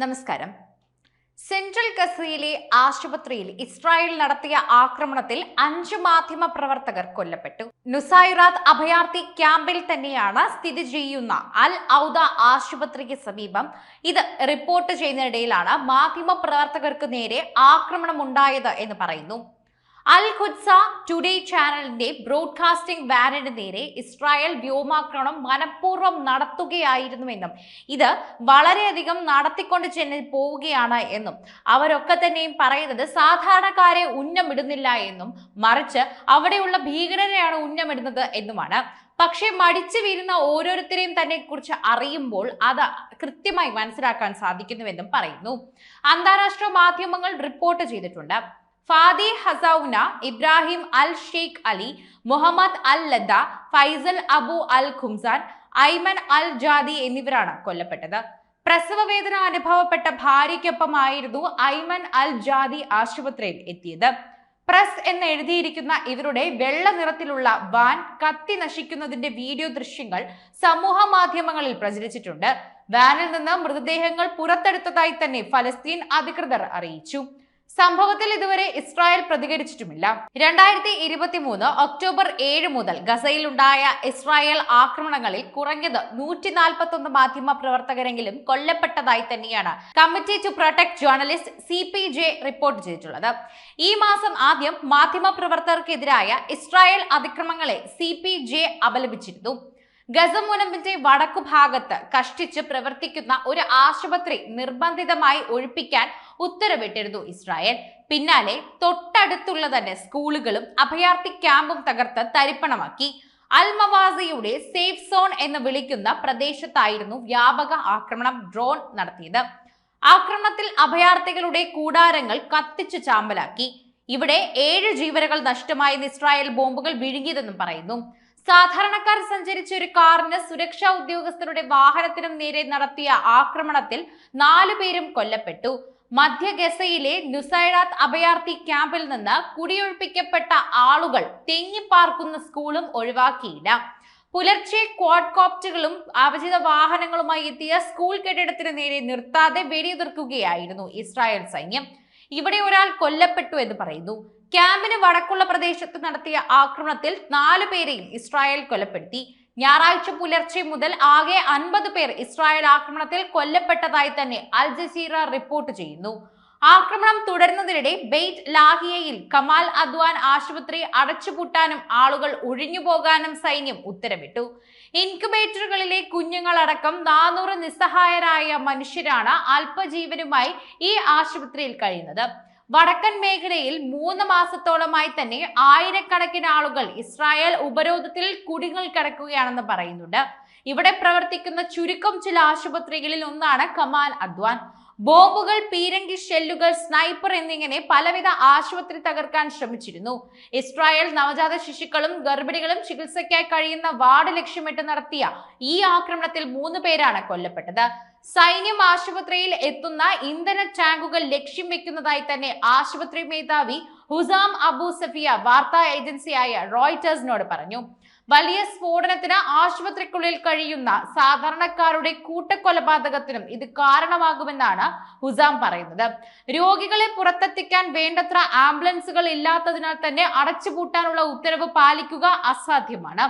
നമസ്കാരം. സെൻട്രൽ ഗസയിലെ ആശുപത്രിയിൽ ഇസ്രായേൽ നടത്തിയ ആക്രമണത്തിൽ അഞ്ച് മാധ്യമ പ്രവർത്തകർ കൊല്ലപ്പെട്ടു. നുസൈറാത്ത് അഭയാർത്ഥി ക്യാമ്പിൽ തന്നെയാണ് സ്ഥിതി ചെയ്യുന്ന അൽ ഔദ ആശുപത്രിക്ക് സമീപം. ഇത് റിപ്പോർട്ട് ചെയ്യുന്നതിനിടയിലാണ് മാധ്യമ പ്രവർത്തകർക്ക് നേരെ ആക്രമണം ഉണ്ടായത് എന്ന് പറയുന്നു. അൽ ഖുദ്സ ടുഡേ ചാനലിന്റെ ബ്രോഡ്കാസ്റ്റിംഗ് വാനിന് നേരെ ഇസ്രായേൽ വ്യോമാക്രമണം മനഃപൂർവം നടത്തുകയായിരുന്നുവെന്നും ഇത് വളരെയധികം നടത്തിക്കൊണ്ട് ചെന്ന് പോവുകയാണ് എന്നും അവരൊക്കെ തന്നെയും പറയുന്നത് സാധാരണക്കാരെ ഉന്നമിടുന്നില്ല എന്നും മറിച്ച് അവിടെയുള്ള ഭീകരരെയാണ് ഉന്നമിടുന്നത് എന്നുമാണ്. പക്ഷേ മടിച്ചു വീഴുന്ന ഓരോരുത്തരെയും തന്നെ കുറിച്ച് അറിയുമ്പോൾ അത് കൃത്യമായി മനസ്സിലാക്കാൻ സാധിക്കുന്നുവെന്നും പറയുന്നു. അന്താരാഷ്ട്ര മാധ്യമങ്ങൾ റിപ്പോർട്ട് ചെയ്തിട്ടുണ്ട്. ഫാദി ഹസൌന ഇബ്രാഹിം അൽ ഷെയ്ഖ് അലി മുഹമ്മദ് അൽ ലദ്ദ ഫൈസൽ അബു അൽ ഖുംസാൻ ഐമൻ അൽ ജാദി എന്നിവരാണ് കൊല്ലപ്പെട്ടത്. പ്രസവ വേദന അനുഭവപ്പെട്ട ഭാര്യയ്ക്കൊപ്പമായിരുന്നു ഐമൻ അൽ ജാദി ആശുപത്രിയിൽ എത്തിയത്. പ്രസ് എന്ന് എഴുതിയിരിക്കുന്ന ഇവരുടെ വെള്ള നിറത്തിലുള്ള വാൻ കത്തി നശിക്കുന്നതിന്റെ വീഡിയോ ദൃശ്യങ്ങൾ സമൂഹ മാധ്യമങ്ങളിൽ പ്രചരിച്ചിട്ടുണ്ട്. വാനിൽ നിന്ന് മൃതദേഹങ്ങൾ പുറത്തെടുത്തതായി തന്നെ ഫലസ്തീൻ അധികൃതർ അറിയിച്ചു. സംഭവത്തിൽ ഇതുവരെ ഇസ്രായേൽ പ്രതികരിച്ചിട്ടുമില്ല. രണ്ടായിരത്തി ഇരുപത്തി മൂന്ന് ഒക്ടോബർ ഏഴ് മുതൽ ഗസയിൽ ഉണ്ടായ ഇസ്രായേൽ ആക്രമണങ്ങളിൽ കുറഞ്ഞത് നൂറ്റി നാൽപ്പത്തി ഒന്ന് മാധ്യമ പ്രവർത്തകരെങ്കിലും കൊല്ലപ്പെട്ടതായി തന്നെയാണ് committee to protect journalist C P J report ചെയ്തിട്ടുള്ളത്. ഈ മാസം ആദ്യം മാധ്യമ പ്രവർത്തകർക്കെതിരായ ഇസ്രായേൽ അതിക്രമങ്ങളെ സി പി ജെ അപലപിച്ചിരുന്നു. ഗസമുനമ്പിന്റെ വടക്കു ഭാഗത്ത് കഷ്ടിച്ച് പ്രവർത്തിക്കുന്ന ഒരു ആശുപത്രി നിർബന്ധിതമായി ഒഴിപ്പിക്കാൻ ഉത്തരവിട്ടിരുന്നു ഇസ്രായേൽ. പിന്നാലെ തൊട്ടടുത്തുള്ള തന്നെ സ്കൂളുകളും അഭയാർത്ഥി ക്യാമ്പും തകർത്ത് തരിപ്പണമാക്കി. അൽ മവാസിയുടെ സേഫ് സോൺ എന്ന് വിളിക്കുന്ന പ്രദേശത്തായിരുന്നു വ്യാപക ആക്രമണം ഡ്രോൺ നടത്തിയത്. ആക്രമണത്തിൽ അഭയാർത്ഥികളുടെ കൂടാരങ്ങൾ കത്തിച്ചു ചാമ്പലാക്കി. ഇവിടെ ഏഴ് ജീവനുകൾ നഷ്ടമായെന്ന് ഇസ്രായേൽ ബോംബുകൾ വിഴുങ്ങിയതെന്നും പറയുന്നു. സാധാരണക്കാർ സഞ്ചരിച്ച ഒരു കാറിന് സുരക്ഷാ ഉദ്യോഗസ്ഥരുടെ വാഹനത്തിനും നേരെ നടത്തിയ ആക്രമണത്തിൽ നാലു പേരും കൊല്ലപ്പെട്ടു. മധ്യ ഗസയിലെ നുസൈറാത്ത് അഭയാർത്ഥി ക്യാമ്പിൽ നിന്ന് കുടിയൊഴിപ്പിക്കപ്പെട്ട ആളുകൾ തെങ്ങിപ്പാർക്കുന്ന സ്കൂളും ഒഴിവാക്കിയില്ല. പുലർച്ചെ ക്വാഡ് കോപ്റ്ററുകളും അവചിത വാഹനങ്ങളുമായി എത്തിയ സ്കൂൾ കെട്ടിടത്തിന് നേരെ നിർത്താതെ വെടിയുതിർക്കുകയായിരുന്നു ഇസ്രായേൽ സൈന്യം. ഇവിടെ ഒരാൾ കൊല്ലപ്പെട്ടു എന്ന് പറയുന്നു. ക്യാമ്പിന് വടക്കുള്ള പ്രദേശത്ത് നടത്തിയ ആക്രമണത്തിൽ നാലു പേരെയും ഇസ്രായേൽ കൊലപ്പെടുത്തി. ഞായറാഴ്ച പുലർച്ചെ മുതൽ ആകെ അൻപത് പേർ ഇസ്രായേൽ ആക്രമണത്തിൽ കൊല്ലപ്പെട്ടതായി തന്നെ അൽ ജസീറ റിപ്പോർട്ട് ചെയ്യുന്നു. ആക്രമണം തുടരുന്നതിനിടെ ബെയ്റ്റ് ലാഹിയയിൽ കമാൽ അദ്വാൻ ആശുപത്രി അടച്ചുപൂട്ടാനും ആളുകൾ ഒഴിഞ്ഞുപോകാനും സൈന്യം ഉത്തരവിട്ടു. ഇൻക്യുബേറ്ററുകളിലെ കുഞ്ഞുങ്ങളടക്കം നാനൂറ് നിസ്സഹായരായ മനുഷ്യരാണ് അല്പജീവനുമായി ഈ ആശുപത്രിയിൽ കഴിയുന്നത്. വടക്കൻ മേഖലയിൽ മൂന്ന് മാസത്തോളമായി തന്നെ ആയിരക്കണക്കിന് ആളുകൾ ഇസ്രായേൽ ഉപരോധത്തിൽ കുടുങ്ങൽ കിടക്കുകയാണെന്ന് പറയുന്നുണ്ട്. ഇവിടെ പ്രവർത്തിക്കുന്ന ചുരുക്കം ചില ആശുപത്രികളിൽ ഒന്നാണ് കമാൽ അദ്വാൻ. ബോംബുകൾ പീരങ്കി ഷെല്ലുകൾ സ്നൈപ്പർ എന്നിങ്ങനെ പലവിധ ആശുപത്രി തകർക്കാൻ ശ്രമിച്ചിരുന്നു. ഇസ്രായേൽ നവജാത ശിശുക്കളും ഗർഭിണികളും ചികിത്സയ്ക്കായി കഴിയുന്ന വാർഡ് ലക്ഷ്യമിട്ട് നടത്തിയ ഈ ആക്രമണത്തിൽ മൂന്ന് പേരാണ് കൊല്ലപ്പെട്ടത്. സൈന്യം ആശുപത്രിയിൽ എത്തുന്ന ഇന്ധന ടാങ്കുകൾ ലക്ഷ്യം വെക്കുന്നതായി തന്നെ ആശുപത്രി മേധാവി ഹുസാം അബു സഫിയ വാർത്താ ഏജൻസിയായ റോയിറ്റേഴ്സിനോട് പറഞ്ഞു. വലിയ സ്ഫോടനത്തിന് ആശുപത്രിക്കുള്ളിൽ കഴിയുന്ന സാധാരണക്കാരുടെ കൂട്ടക്കൊലപാതകത്തിനും ഇത് കാരണമാകുമെന്നാണ് ഹുസാം പറയുന്നത്. രോഗികളെ പുറത്തെത്തിക്കാൻ വേണ്ടത്ര ആംബുലൻസുകൾ ഇല്ലാത്തതിനാൽ തന്നെ അടച്ചുപൂട്ടാനുള്ള ഉത്തരവ് പാലിക്കുക അസാധ്യമാണ്.